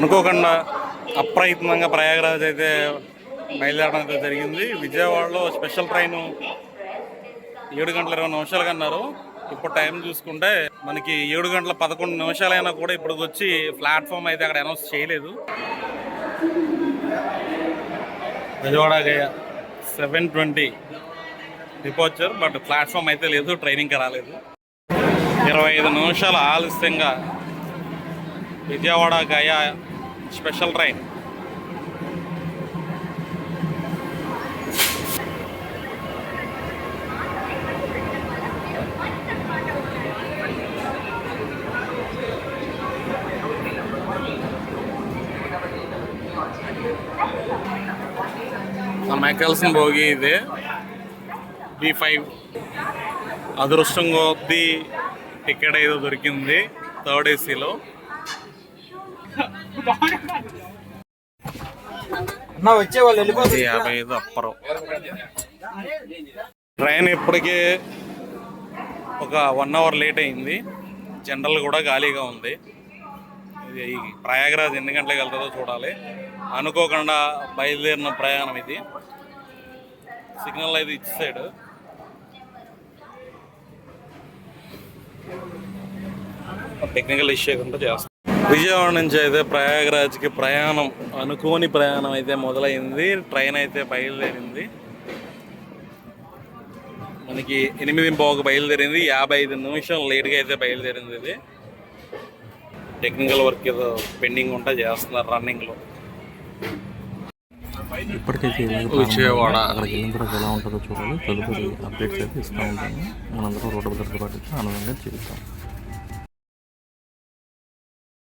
అనుకోకుండా అప్రయత్నంగా ప్రయాగరాజ్ అయితే బయలుదేరడం అయితే జరిగింది. విజయవాడలో స్పెషల్ ట్రైన్ ఏడు గంటల ఇరవై నిమిషాలుగా అన్నారు ఇప్పుడు టైం చూసుకుంటే మనకి ఏడు గంటల పదకొండు నిమిషాలైనా కూడా ఇప్పుడు వచ్చి ప్లాట్ఫామ్ అయితే అక్కడ అనౌన్స్ చేయలేదు. Vijayawada seven twenty departure but platform అయితే లేదు ట్రైనింగ్కి రాలేదు. ఇరవై ఐదు నిమిషాలు ఆలస్యంగా విజయవాడ గయా స్పెషల్ ట్రైన్. మనకు ఎక్కాల్సిన భోగి ఇదే. B five. అదృష్టం కొద్దీ టికెట్ ఏదో దొరికింది థర్డ్ ఏసీలో అన్న వచ్చే వాళ్ళు వెళ్ళిపోతారు ఇది యాభై ఐదు అప్పరం. ట్రైన్ ఇప్పటికే ఒక వన్ అవర్ లేట్ అయింది. జనరల్ కూడా ఖాళీగా ఉంది. ఇది ప్రయాగరాజ్ ఎన్ని గంటలకు వెళ్తుందో చూడాలి. అనుకోకుండా బయలుదేరిన ప్రయాణం ఇది. సిగ్నల్ అయితే ఇచ్చేసాడు టెక్నికల్ ఇష్యూ కూడా చేస్తాం. విజయవాడ నుంచి అయితే ప్రయాగరాజ్కి ప్రయాణం అనుకోని ప్రయాణం అయితే మొదలైంది. ట్రైన్ అయితే బయలుదేరింది. మనకి ఎనిమిది పోక బయలుదేరింది. యాభై ఐదు నిమిషం లేట్గా అయితే బయలుదేరింది ఇది. టెక్నికల్ వర్క్ ఏదో పెండింగ్ ఉంటే చేస్తున్నారు రన్నింగ్లో ఇప్పటికైతే విజయవాడ. అక్కడికి వెళ్ళిన తర్వాత ఎలా ఉంటుందో చూడాలి. తదుపరి అప్డేట్స్ అయితే ఇస్తూ ఉంటాను. మనందరం రోడ్డు భద్రత పాటించి ఆనందంగా జీవిస్తాం